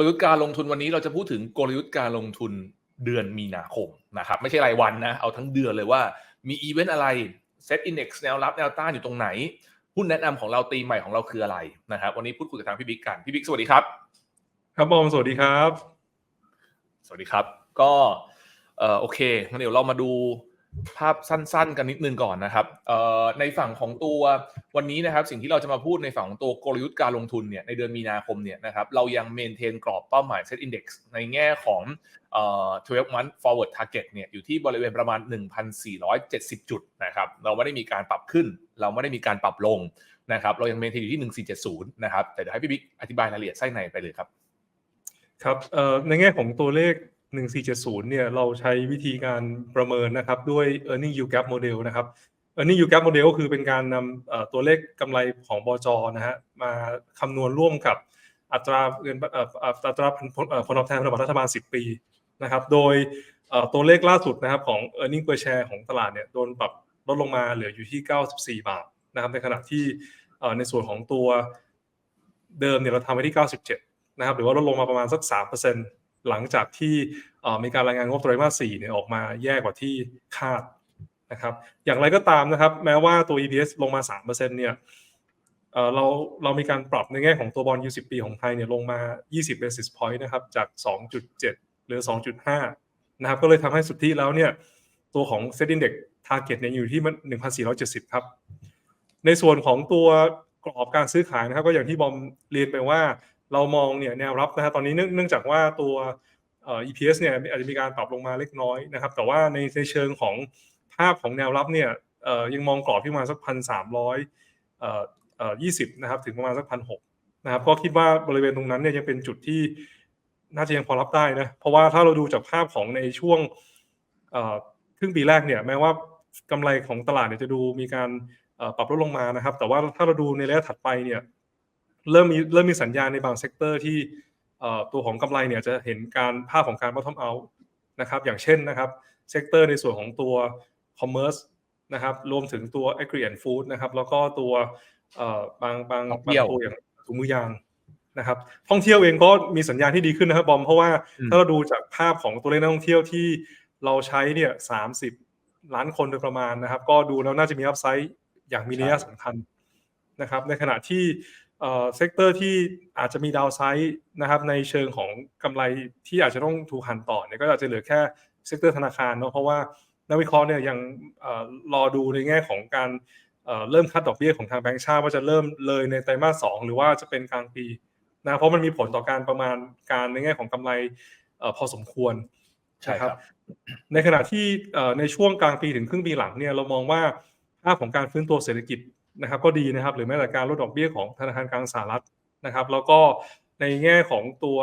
ลยุทธ์การลงทุนวันนี้เราจะพูดถึงกลยุทธ์การลงทุนเดือนมีนาคมนะครับไม่ใช่รายวันนะเอาทั้งเดือนเลยว่ามีอีเวนต์อะไรเซตอินดี x แนวรับแนวต้านอยู่ตรงไหนหุ้นแนะนำของเราตีใหม่ของเราคืออะไรนะครับวันนี้พูดคุยกับทางพี่บิ๊กกันพี่บิ๊กสวัสดีครับ ครับบอมสวัสดีครับ สวัสดีครับ ก็เอ่อโอเคงั้นเดี๋ยวเรามาดู ภาพสั้นๆ กันนิดนึงก่อนนะครับในฝั่งของตัววันนี้นะครับ สิ่งที่เราจะมาพูดในฝั่งของตัวกลยุทธ์การลงทุนเนี่ยในเดือนมีนาคมเนี่ยนะครับเรายังเมนเทนกรอบเป้าหมาย Set Index ในแง่ของเอ่อ12 month forward target เนี่ยอยู่ที่บริเวณประมาณ 1,470 จุดนะครับเราไม่ได้มีการปรับขึ้น เราไม่ได้มีการปรับลงนะครับเรายังเมนเทนอยู่ที่ 1470 นะครับแต่เดี๋ยวให้พี่บิ๊กอธิบายรายละเอียดไส้ในไปเลยครับครับในแง่ของตัวเลข 1470เนี่ยเราใช้วิธีการประเมินนะครับด้วย earning yield gap model นะครับ earning yield gap model ก็คือเป็นการนำตัวเลขกำไรของบจนะฮะมาคำนวณร่วมกับอัตราเงินอัตราผลผลตอบแทนพันธบัตรรัฐบาล 10 ปีนะครับ โดยตัวเลขล่าสุดนะครับของ earning per share ของตลาดเนี่ยโดนปรับลดลงมาเหลืออยู่ที่ 94 บาทนะครับ ในขณะที่ในส่วนของตัวเดิมเนี่ยเราทำไว้ที่ 97 นะครับ หรือว่าลดลงมาประมาณสัก 3% หลังจากที่มีการรายงานงบไตรมาส4เนี่ยออกมาแย่กว่าที่คาดนะครับ อย่างไรก็ตามนะครับ แม้ว่าตัว EPS ลงมา 3%เนี่ยเราเรามีการปรับในแง่ของตัวบอลยู10ปีของไทยเนี่ยลงมา 20 basis point นะครับ จาก 2.7เหลือ 2.5 นะครับ ก็เลยทำให้สุดที่แล้วเนี่ยตัวของ Set Index Target เนี่ยอยู่ที่มัน1,470 ครับ ในส่วนของตัวกรอบการซื้อขายนะครับ ก็อย่างที่บอมเรียนไปว่า เรามองเนี่ยแนวรับนะครับตอนนี้เนื่องจากว่าตัว EPS เนี่ยอาจจะมีการปรับลงมาเล็กน้อยนะครับ แต่ว่าในในเชิงของภาพของแนวรับเนี่ยยังมองกรอบที่มาสักพันสามร้อยยี่สิบนะครับถึงประมาณสักพันหกนะครับก็คิดว่าบริเวณตรงนั้นเนี่ยยังเป็นจุดที่น่าจะยังพอรับได้นะเพราะว่าถ้าเราดูจากภาพของในช่วงครึ่งปีแรกเนี่ยแม้ว่ากำไรของตลาดเนี่ยจะดูมีการปรับลดลงมานะครับ แต่ว่าถ้าเราดูในระยะถัดไปเนี่ย เริ่มมีเริ่มมีสัญญาณในบางเซกเตอร์ที่ตัวของกำไรเนี่ยจะเห็นการภาพของการ bottom out นะครับอย่างเช่นนะครับเซกเตอร์ในส่วนของตัว commerce นะครับรวมถึงตัว agri and food นะครับแล้วก็ตัวบางบางบางตัวอย่างถุงมือยางนะครับท่องเที่ยวเองก็มีสัญญาณที่ดีขึ้นนะครับบอมเพราะว่าถ้าเราดูจากภาพของตัวเลขนักท่องเที่ยวที่เราใช้เนี่ยสามสิบล้านคนโดยประมาณนะครับ ก็ดูแล้วน่าจะมีอัพไซด์อย่างมีนัยสำคัญนะครับ ในขณะที่ เซกเตอร์ที่อาจจะมีดาวไซด์นะครับในเชิงของกำไรที่อาจจะต้องถูกหันต่อเนี่ยก็อาจจะเหลือแค่เซกเตอร์ธนาคารเนาะเพราะว่านักวิเคราะห์เนี่ยยังรอดูในแง่ของการเริ่มคัดดอกเบี้ยของทางแบงก์ชาติว่าจะเริ่มเลยในไตรมาสสองหรือว่าจะเป็นกลางปีนะเพราะมันมีผลต่อการประมาณการในแง่ของกำไรพอสมควรใช่ครับ ในขณะที่ในช่วงกลางปีถึงครึ่งปีหลังเนี่ยเรามองว่าภาพของการฟื้นตัวเศรษฐกิจ นะครับก็ดีนะครับหรือแม้แต่การลดดอกเบี้ยของธนาคารกลางสหรัฐนะครับ แล้วก็ในแง่ของตัว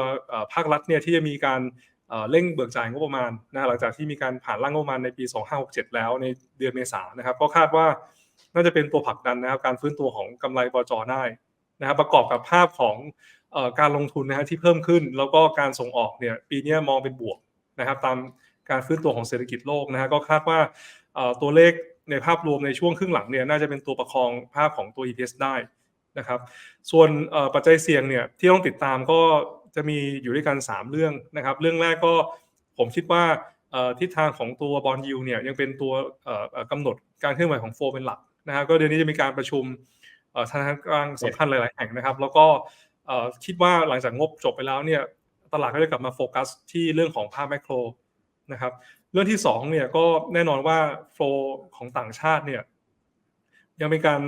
ภาครัฐเนี่ยที่จะมีการเร่งเบิกจ่ายงบประมาณนะหลังจากที่มีการผ่านร่างงบประมาณในปี 2567 แล้วในเดือนเมษายนนะครับ ก็คาดว่าน่าจะเป็นตัวผลักดันนะครับการฟื้นตัวของกำไรบจได้นะครับประกอบกับภาพของการลงทุนนะฮะที่เพิ่มขึ้น แล้วก็การส่งออกเนี่ยปีนี้มองเป็นบวกนะครับ ตามการฟื้นตัวของเศรษฐกิจโลกนะฮะก็คาดว่าตัวเลข ในภาพรวมในช่วงครึ่งหลังเนี่ยน่าจะเป็นตัวประคองภาพของตัว EPS ได้นะครับ ส่วนปัจจัยเสี่ยงเนี่ยที่ต้องติดตามก็จะมีอยู่ด้วยกัน 3 เรื่องนะครับ เรื่องแรกก็ผมคิดว่าทิศทางของตัวบอลยูเนี่ยยังเป็นตัวกำหนดการเคลื่อนไหวของโฟเป็นหลักนะครับก็เดือนนี้จะมีการประชุมธนาคารกลางสำคัญหลาย ๆ แห่งนะครับ แล้วก็คิดว่าหลังจากงบจบไปแล้วเนี่ยตลาดก็จะกลับมาโฟกัสที่เรื่องของภาพแมกโร นะครับ เรื่องที่2เนี่ยก็แน่นอนว่าโฟลของต่างชาติเนี่ยยังเป็นการ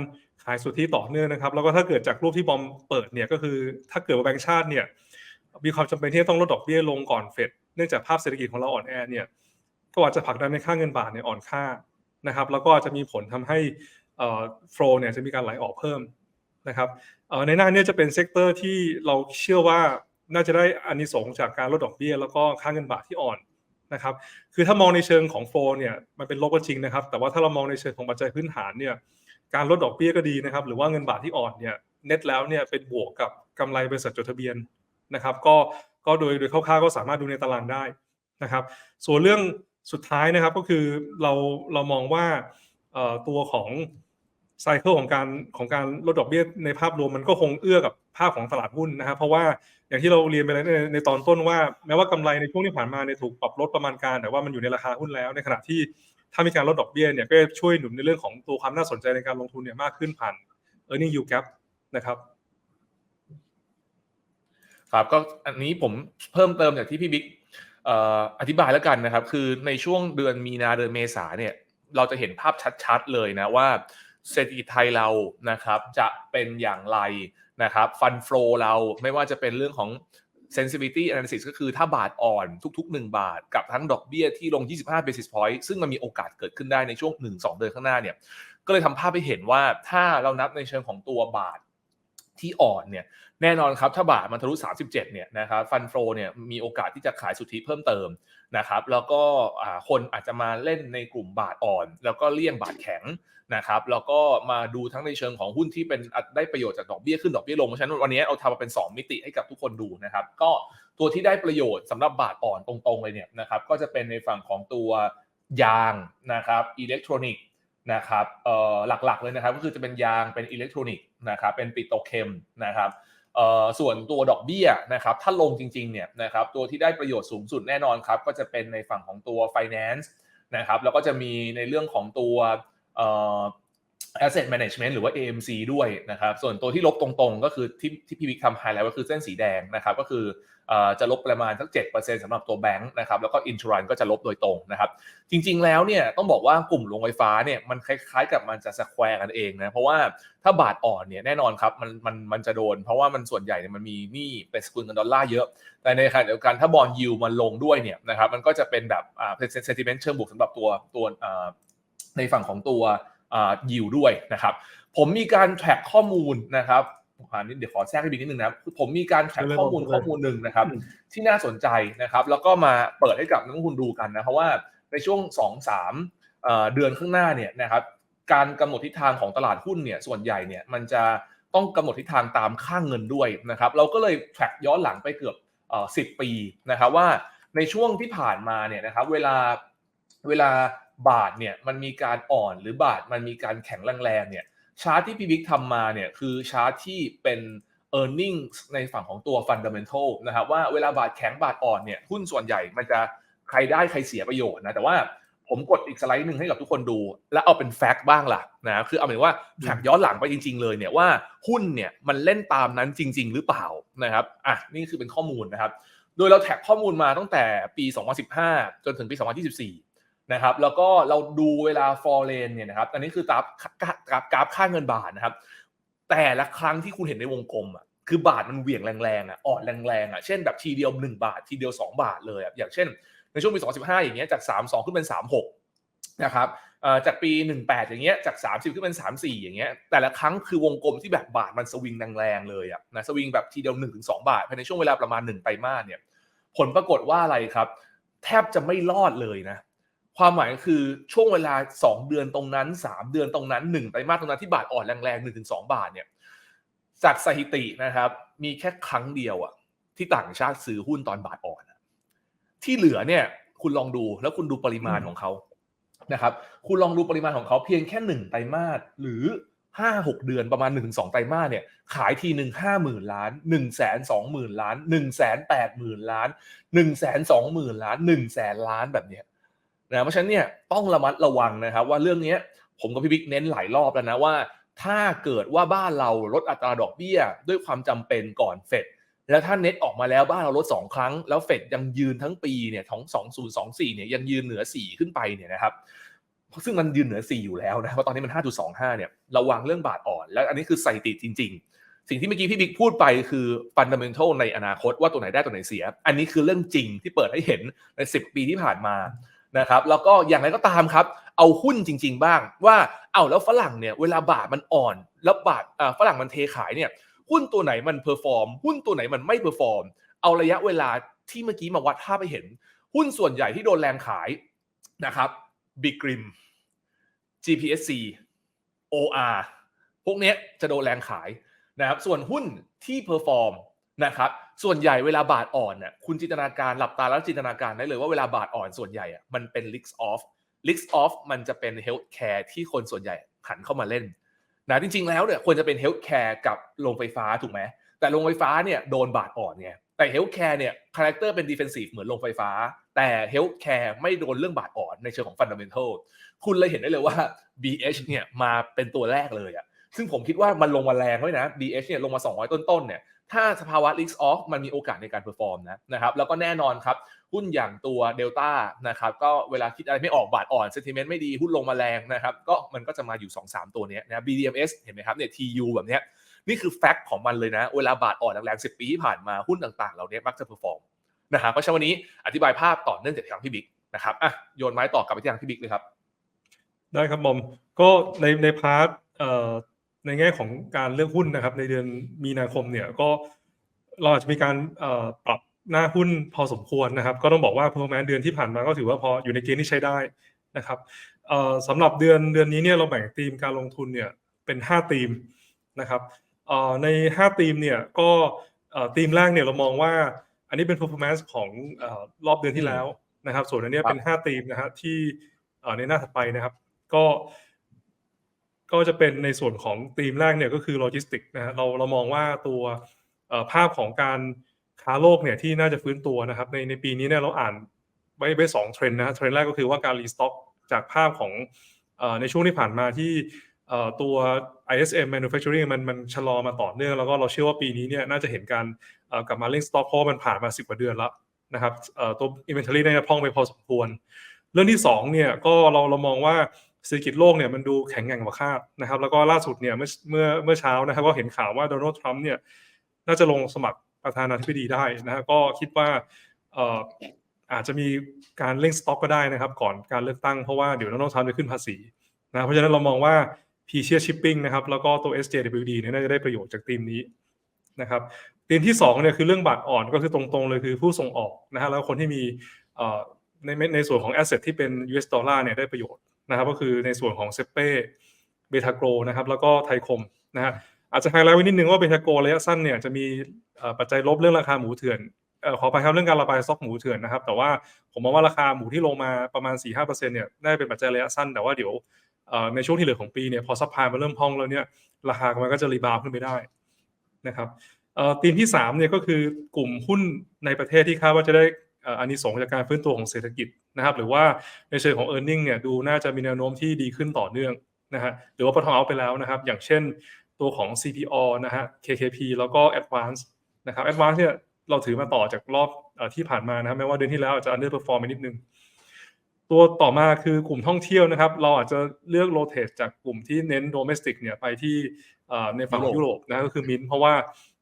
ขายสุทธิต่อเนื่องนะครับ แล้วก็ถ้าเกิดจากรูปที่บอมเปิดเนี่ยก็คือถ้าเกิดว่าแบงก์ชาติเนี่ยมีความจำเป็นที่ต้องลดดอกเบี้ยลงก่อนเฟดเนื่องจากภาพเศรษฐกิจของเราอ่อนแอเนี่ยก็อาจจะผลักดันในค่าเงินบาทเนี่ยอ่อนค่านะครับ แล้วก็อาจจะมีผลทำให้โฟลเนี่ยจะมีการไหลออกเพิ่มนะครับในหน้านี้จะเป็นเซกเตอร์ที่เราเชื่อว่าน่าจะได้อานิสงส์จากการลดดอกเบี้ย แล้วก็ค่าเงินบาทที่อ่อน นะครับ คือถ้ามองในเชิงของโฟเนี่ยมันเป็นลบก็จริงนะครับ แต่ว่าถ้าเรามองในเชิงของปัจจัยพื้นฐานเนี่ยการลดดอกเบี้ยก็ดีนะครับ หรือว่าเงินบาทที่อ่อนเนี่ยเน็ตแล้วเนี่ยเป็นบวกกับกำไรบริษัทจดทะเบียนนะครับ ก็ก็โดยโดยคร่าวๆก็สามารถดูในตารางได้นะครับ ส่วนเรื่องสุดท้ายนะครับก็คือเราเรามองว่าตัวของ ไซเคิลของการของการลดดอกเบี้ยในภาพรวมมันก็คงเอื้อกับภาพของตลาดหุ้นนะครับเพราะว่าอย่างที่เราเรียนไปแล้วในในตอนต้นว่า แม้ว่ากำไรในช่วงที่ผ่านมาเนี่ยถูกปรับลดประมาณการ แต่ว่ามันอยู่ในราคาหุ้นแล้ว ในขณะที่ถ้ามีการลดดอกเบี้ยเนี่ยก็ช่วยหนุนในเรื่องของตัวความน่าสนใจในการลงทุนเนี่ยมากขึ้นผ่าน earning yield gap นะครับครับก็อันนี้ผมเพิ่มเติมจากที่พี่บิ๊กอธิบายแล้วกันนะครับ คือในช่วงเดือนมีนาเดือนเมษาเนี่ยเราจะเห็นภาพชัดๆเลยนะว่า เศรษฐกิจไทยเรานะครับจะเป็นอย่างไรนะครับฟันฟลอเราไม่ว่าจะเป็นเรื่องของ sensitivity analysis ก็คือถ้าบาทอ่อนทุก ๆ 1 บาท กับทั้งดอกเบี้ยที่ลง 25 basis point ซึ่งมันมีโอกาสเกิดขึ้นได้ในช่วง 1-2 เดือนข้างหน้าเนี่ยก็เลยทำภาพให้เห็นว่าถ้าเรานับในเชิงของตัวบาทที่อ่อนเนี่ย แน่นอนครับถ้าบาทมันทะลุ 37 เนี่ยนะครับฟันโฟเนี่ยมีโอกาสที่จะขายสุทธิเพิ่มเติมนะครับแล้วก็คนอาจจะมาเล่นในกลุ่มบาทอ่อน แล้วก็เลี่ยงบาทแข็งนะครับแล้วก็มาดูทั้งในเชิงของหุ้นที่เป็นได้ประโยชน์จากดอกเบี้ยขึ้นดอกเบี้ยลงเพราะฉะนั้นวันนี้เราทำมาเป็น 2 มิติให้กับทุกคนดูนะครับก็ตัวที่ได้ประโยชน์สำหรับบาทอ่อนตรงๆเลยเนี่ยนะครับก็จะเป็นในฝั่งของตัวยางนะครับอิเล็กทรอนิกส์นะครับเอ่อหลักๆเลยนะครับก็คือจะเป็นยางเป็นอิเล็กทรอนิกส์นะครับเป็นปิโตเคมนะครับ ส่วนตัวดอกเบี้ยนะครับถ้าลงจริงๆเนี่ยนะครับตัวที่ได้ประโยชน์สูงสุดแน่นอนครับก็จะเป็นในฝั่งของตัว finance นะครับแล้วก็จะมีในเรื่องของตัว asset management หรือว่า AMC ด้วยนะครับ ส่วนตัวที่ลบตรงๆ ก็คือที่ที่พี่วิกทำไฮไลท์ก็คือเส้นสีแดงนะครับ ก็คือจะลบประมาณสัก7%สำหรับตัวแบงค์นะครับ แล้วก็อินช r รันก็จะลบโดยตรงนะครับ จริงๆ แล้วเนี่ยต้องบอกว่ากลุ่มโรงไฟฟ้าเนี่ยมันคล้ายๆ กับมันจะสแควร์กันเองนะ เพราะว่าถ้าบาทอ่อนเนี่ยแน่นอนครับมันมันมันจะโดน เพราะว่ามันส่วนใหญ่เนี่ยมันมีหนี้เป็นสกุลเงินดอลลาร์เยอะ แต่ในขณะเดียวกันถ้าบอลยูมันลงด้วยเนี่ยนะครับมันก็จะเป็นแบบอ่าเป็นเซนติเมนต์เชิงบวกสำหรับตัวตัวอ่าในฝั่งของตัว ยิวด้วยนะครับ ผมมีการแทร็กข้อมูลนะครับอ่านี่เดี๋ยวขอแทรกให้บิ๊กนิดนึงนะผมมีการแทร็กข้อมูลข้อมูลหนึ่งนะครับ ที่น่าสนใจนะครับ แล้วก็มาเปิดให้กับนักลงทุนดูกันนะเพราะว่าในช่วง2-3เอ่อเดือนข้างหน้าเนี่ยนะครับ การกำหนดทิศทางของตลาดหุ้นเนี่ยส่วนใหญ่เนี่ยมันจะต้องกำหนดทิศทางตามค่างเงินด้วยนะครับ เราก็เลยแทร็กย้อนหลังไปเกือบเอ่อ10ปีนะครับว่าในช่วงที่ผ่านมาเนี่ยนะครับ เวลาเวลา บาทเนี่ยมันมีการอ่อนหรือบาทมันมีการแข็งแรงๆเนี่ยชาร์ตที่พี่บิ๊กทำมาเนี่ยคือชาร์ตที่เป็น e a r n i n g ในฝั่งของตัว fundamental นะครับว่าเวลาบาทแข็งบาทอ่อนเนี่ยหุ้นส่วนใหญ่มันจะใครได้ใครเสียประโยชน์นะแต่ว่าผมกดอีกสไลด์หนึ่งให้กับทุกคนดู แล้วเอาเป็นแฟกต์บ้างล่ะนะคือเอาหมายว่าแท็กย้อนหลังไปจริง ๆ เลยเนี่ยว่าหุ้นเนี่ยมันเล่นตามนั้นจริง ๆ หรือเปล่านะครับอะนี่คือเป็นข้อมูลนะครับ โดยเราแท็กข้อมูลมาตั้งแต่ปี 2015 จนถึงปี 2024 นะครับแล้วก็เราดูเวลา for lane เนี่ยนะครับอันนี้คือกราฟกราฟกราฟค่าเงินบาทนะครับ แต่ละครั้งที่คุณเห็นในวงกลมอะคือบาทมันเหวี่ยงแรงๆอะอ่อนแรงๆอะเช่นแบบทีเดียว 1 บาท ทีเดียว 2 บาทเลยอะอย่างเช่น ในช่วงปี2015 อย่างเงี้ยจาก 32 ขึ้นเป็น 36 นะครับจากปี 18 อย่างเงี้ยจาก 30 ขึ้นเป็น 34 อย่างเงี้ยแต่ละครั้งคือวงกลมที่แบบบาทมันสวิงแรงๆเลยอะนะสวิงแบบทีเดียว 1-2 บาทภายในช่วงเวลาประมาณ1ไตรมาสเนี่ยผลปรากฏว่าอะไรครับ แทบจะไม่รอดเลยนะ ความหมายคือช่วงเวลา 2 เดือนตรงนั้น 3 เดือนตรงนั้น1ไตรมาสตรงนั้นที่บาทอ่อนแรงๆ1-2บาทเนี่ยจากสถิตินะครับ มีแค่ครั้งเดียวอะที่ต่างชาติซื้อหุ้นตอนบาทอ่อนอะที่เหลือเนี่ย คุณลองดูแล้วคุณดูปริมาณของเขานะครับ คุณลองดูปริมาณของเขาเพียงแค่หนึ่งไตรมาสหรือห้าหกเดือนประมาณหนึ่งถึงสองไตรมาสเนี่ย ขายทีหนึ่งห้าหมื่นล้านหนึ่งแสนสองหมื่นล้านหนึ่งแสนแปดหมื่นล้านหนึ่งแสนสองหมื่นล้านหนึ่งแสนล้านแบบเนี้ย นะเพราะฉะนั้นเนี่ยต้องระมัดระวังนะครับ ว่าเรื่องนี้ผมกับพี่บิ๊กเน้นหลายรอบแล้วนะว่า ถ้าเกิดว่าบ้านเราลดอัตราดอกเบี้ย ด้วยความจำเป็นก่อนเฟดแล้วถ้าเน็ตออกมาแล้วบ้านเราลดสองครั้ง แล้วเฟดยังยืนทั้งปีเนี่ยของสองศูนย์สองสี่เนี่ยยังยืนเหนือสี่ขึ้นไปเนี่ยนะครับซึ่งมันยืนเหนือ 4 อยู่แล้วนะเพราะตอนนี้มัน 5.25 เนี่ยระวังเรื่องบาทอ่อน แล้วอันนี้คือใส่ติดจริง ๆ สิ่งที่เมื่อกี้พี่บิ๊กพูดไปคือฟันดัมเ n นทัลในอนาคตว่าตัวไหนได้ตัวไหนเสีย อันนี้คือเรื่องจริงที่เปิดให้เห็นใน 10 ปีที่ผ่านมา นะครับแล้วก็อย่างไรก็ตามครับ เอาหุ้นจริง ๆ บ้าง ว่าเอาแล้วฝรั่งเนี่ยเวลาบาทมันอ่อน แล้วบาทฝรั่งมันเทขายเนี่ยหุ้นตัวไหนมันเพอร์ฟอร์มหุ้นตัวไหนมันไม่เพอร์ฟอร์มเอาระยะเวลาที่เมื่อกี้มาวัดภาพไปเห็น หุ้นส่วนใหญ่ที่โดนแรงขายนะครับบิกริม GPSC OR พวกนี้จะโดนแรงขายนะครับส่วนหุ้นที่เพอร์ฟอร์ม นะครับส่วนใหญ่เวลาบาทอ่อนน่ะคุณจินตนาการหลับตาแล้วจินตนาการได้เลยว่าเวลาบาทอ่อนส่วนใหญ่อะมันเป็น risk off risk off มันจะเป็น health care ที่คนส่วนใหญ่หันเข้ามาเล่นนะจริงๆแล้วเนี่ยควรจะเป็นเฮลท์แคร์กับโรงไฟฟ้าถูกไหมแต่โรงไฟฟ้าเนี่ยโดนบาดอ่อนไงแต่เฮลท์แคร์เนี่ยคาแรคเตอร์เป็นดิเฟนซีฟเหมือนโรงไฟฟ้า แต่เฮลท์แคร์ไม่โดนเรื่องบาดอ่อนในเชิงของฟันดัมเ n นทัลคุณเลยเห็นได้เลยว่า BH เนี่ยมาเป็นตัวแรกเลยอะซึ่งผมคิดว่ามันลงมาแรงด้วยนะ BH เนี่ยลงมา 200 ต้นๆเนี่ย ถ้าสภาวะ risk off มันมีโอกาสในการเพอร์ฟอร์มนะนะครับแล้วก็แน่นอนครับ หุ้นอย่างตัวเดลต้านะครับก็เวลาคิดอะไรไม่ออกบาทอ่อน sentiment ไม่ดีหุ้นลงมาแรงนะครับก็มันก็จะมาอยู่ 2-3 ตัวนี้นะ BDMs เห็นไหมครับเนี่ย TU แบบเนี้ยนี่คือแฟกต์ของมันเลยนะ เวลาบาทอ่อนแรงๆ10ปีที่ผ่านมาหุ้นต่างๆเหล่านี้มักจะเพอร์ฟอร์มนะครับเพราะฉะนั้นวันนี้อธิบายภาพต่อเนื่องจากทางพี่บิ๊กนะครับอะโยนไม้ต่อกลับไปที่ทางพี่บิ๊กเลยครับ ได้ครับบอมก็ในในพาร์ทเอ่อ ในแง่ของการเลือกหุ้นนะครับ ในเดือนมีนาคมเนี่ยก็เราอาจจะมีการปรับหน้าหุ้นพอสมควรนะครับ ก็ต้องบอกว่า performance เดือนที่ผ่านมาก็ถือว่าพออยู่ในเกณฑ์ที่ใช้ได้นะครับสำหรับเดือนเดือนนี้เนี่ยเราแบ่งธีมการลงทุนเนี่ยเป็น 5 ธีมนะครับใน 5 ธีมเนี่ยก็ธีมแรกเนี่ยเรามองว่าอันนี้เป็น performance ของอรอบเดือนที่แล้วนะครับ ส่วนอันนี้เป็น 5 ธีมนะฮะที่ในหน้าถัดไปนะครับ ก็ ก็จะเป็นในส่วนของธีมแรกเนี่ยก็คือโลจิสติกนะฮะเราเรามองว่าตัวภาพของการค้าโลกเนี่ยที่น่าจะฟื้นตัวนะครับในในปีนี้เนี่ยเราอ่านไว้ไว้สองเทรนด์นะฮะเทรนด์แรกก็คือว่าการรีสต็อกจากภาพของอในช่วงที่ผ่านมาที่ตัว ISM manufacturing มันมันชะลอมาต่อเนื่อง แล้วก็เราเชื่อว่าปีนี้เนี่ยน่าจะเห็นการกลับมาเร่งสต็อกเพราะมันผ่านมา 10 กว่าเดือนแล้วนะครับเอ่อตัว inventory น่าจะพ่องไปพอสมควร เรื่องที่สองเนี่ยก็เราเรามองว่า เศรษฐกิจโลกเนี่ยมันดูแข็งแกร่งกว่าคาดนะครับ แล้วก็ล่าสุดเนี่ยเมื่อเมื่อเมื่อเช้านะครับก็เห็นข่าวว่าโดนัลด์ทรัมป์เนี่ยน่าจะลงสมัครประธานาธิบดีได้นะฮะก็คิดว่าเอ่ออาจจะมีการเร่งสต็อกก็ได้นะครับ ก่อนการเลือกตั้งเพราะว่าเดี๋ยวโดนัลด์ทรัมป์จะขึ้นภาษีนะเพราะฉะนั้นเรามองว่า p ีเชียชิปปิ้งนะครับแล้วก็ตัว SJWD เนี่ยน่าจะได้ประโยชน์จากธีมนี้นะครับธีมที่สองเนี่ยคือเรื่องบาทอ่อนก็คือตรงๆเลยคือผู้ส่งออกนะฮะแล้วคนที่มีเอ่อในในส่วนของ asset ที่เป็น US ดอลลาร์เนี่ยได้ประโยชน์ นะครับก็คือในส่วนของเซเป้เบทาโกรนะครับแล้วก็ไทยคมนะฮะอาจจะไฮไลท์ไว้นิดนึงว่าเบทาโกรระยะสั้นเนี่ยจะมีปัจจัยลบเรื่องราคาหมูเถื่อนเอ่อขอไปครับเรื่องการระบายสต็อกหมูเถื่อนนะครับ แต่ว่าผมมองว่าราคาหมูที่ลงมาประมาณ 4-5%เนี่ยได้เป็นปัจจัยระยะสั้น แต่ว่าเดี๋ยวในช่วงที่เหลือของปีเนี่ยพอซัพพลายมันเริ่มพองแล้วเนี่ยราคามันก็จะรีบาวขึ้นไปได้นะครับเอ่อธีมที่3เนี่ยก็คือกลุ่มหุ้นในประเทศที่คาดว่าจะได้เอ่ออานิสงส์จากการฟื้นตัวของเศรษฐกิจ นะครับหรือว่าในเชิงของ e a r n i n g เนี่ยดูน่าจะมีแนวโน้มที่ดีขึ้นต่อเนื่องนะฮะหรือว่าปทเอาไปแล้วนะครับ อย่างเช่นตัวของ CPO นะฮะ KKP แล้วก็ Advance นะครับ Advance เนี่ยเราถือมาต่อจากรอบเออที่ผ่านมานะครับแม้ว่าเดือนที่แล้วอาจจะ underperform ไปนิดนึงตัวต่อมาคือกลุ่มท่องเที่ยวนะครับ เราอาจจะเลือกโรเตทจากกลุ่มที่เน้นโดเมสติกเนี่ยไปที่เอ่อในฝั่งยุยุโรโรปปนะก็คือมินเพราะว่า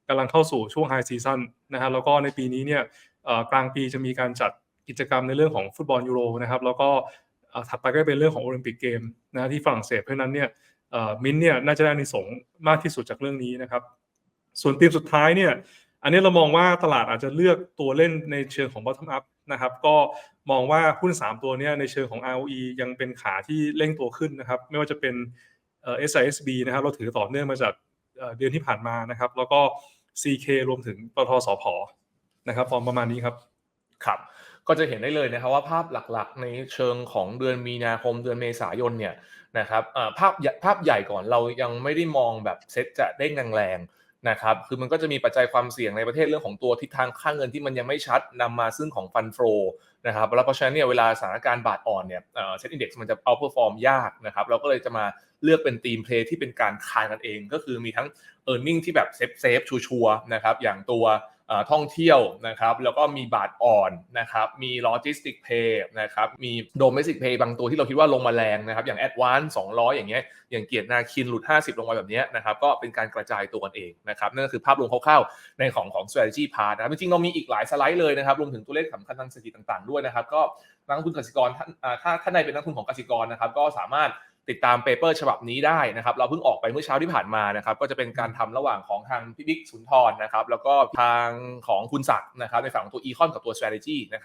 กำลังเข้าสู่ช่วงไฮซีซั o นนะฮะแล้วก็ในปีนี้เนี่ยเอ่อกลางปีจะมีการจัด กิจกรรมในเรื่องของฟุตบอลยูโรนะครับ แล้วก็ถัดไปก็เป็นเรื่องของโอลิมปิกเกมนะที่ฝรั่งเศสเพราะนั้นเนี่ยมินเนี่ยน่าจะได้นิสงส์มากที่สุดจากเรื่องนี้นะครับ ส่วนทีมสุดท้ายเนี่ยอันนี้เรามองว่าตลาดอาจจะเลือกตัวเล่นในเชิงของ bottom up นะครับ ก็มองว่าหุ้น 3 ตัวเนี้ในเชิงของ ROE ยังเป็นขาที่เร่งตัวขึ้นนะครับ ไม่ว่าจะเป็นเอ่อ SISB นะครับ เราถือต่อเนื่องมาจากเดือนที่ผ่านมานะครับ แล้วก็ CK รวมถึงปทสพนะครับฟอร์มประมาณนี้ครับครับ ก็จะเห็นได้เลยนะครับว่าภาพหลักๆ ในเชิงของเดือนมีนาคมเดือนเมษายนเนี่ยนะครับภาพภาพใหญ่ก่อนเรายังไม่ได้มองแบบเซ็ตจะเด้งแรงๆนะครับคือมันก็จะมีปัจจัยความเสี่ยงในประเทศเรื่องของตัวทิศทางค่าเงินที่มันยังไม่ชัดนำมาซึ่งของฟันโฟนะครับแล้วเพราะฉะนั้นเนี่ยเวลาสถานการณ์บาทอ่อนเนี่ยเซ็ตอินดี x มันจะเอาเปอร์ฟอร์มยากนะครับเราก็เลยจะมาเลือกเป็นทีมเพลย์ที่เป็นการคายกันเอง ก็คือมีทั้ง e a r n i n g ที่แบบเซฟเซฟชัวร์ๆนะครับอย่างตัว ท่องเที่ยวนะครับแล้วก็มีบาทอ่อนนะครับมีโลจิสติกเพย์นะครับมีโดเมสิกเพย์บางตัวที่เราคิดว่าลงมาแรงนะครับอย่างแอดวานซ์200อย่างเงี้ยอย่างเกียรตินาคินหลุด 50 ลงมาแบบเนี้ยนะครับก็เป็นการกระจายตัวกันเองนะครับนั่นก็คือภาพรวมคร่าวๆในของของ strategy part นะครับจริงๆเรามีอีกหลายสไลด์เลยนะครับรวมถึงตัวเลขสำคัญทางเศรษฐกิจต่างๆด้วยนะครับก็นักลงทุนกสิกรท่านถ้าท่านใดเป็นนักลงทุนของกสิกรนะครับก็สามารถ ติดตามเปเปอร์ฉบับนี้ได้นะครับ เราเพิ่งออกไปเมื่อเช้าที่ผ่านมานะครับ ก็จะเป็นการทำระหว่างของทางพี่บิ๊กสุนทรนะครับ แล้วก็ทางของคุณศักดิ์นะครับในฝั่งของตัว Econ กับตัว strategy นะครับ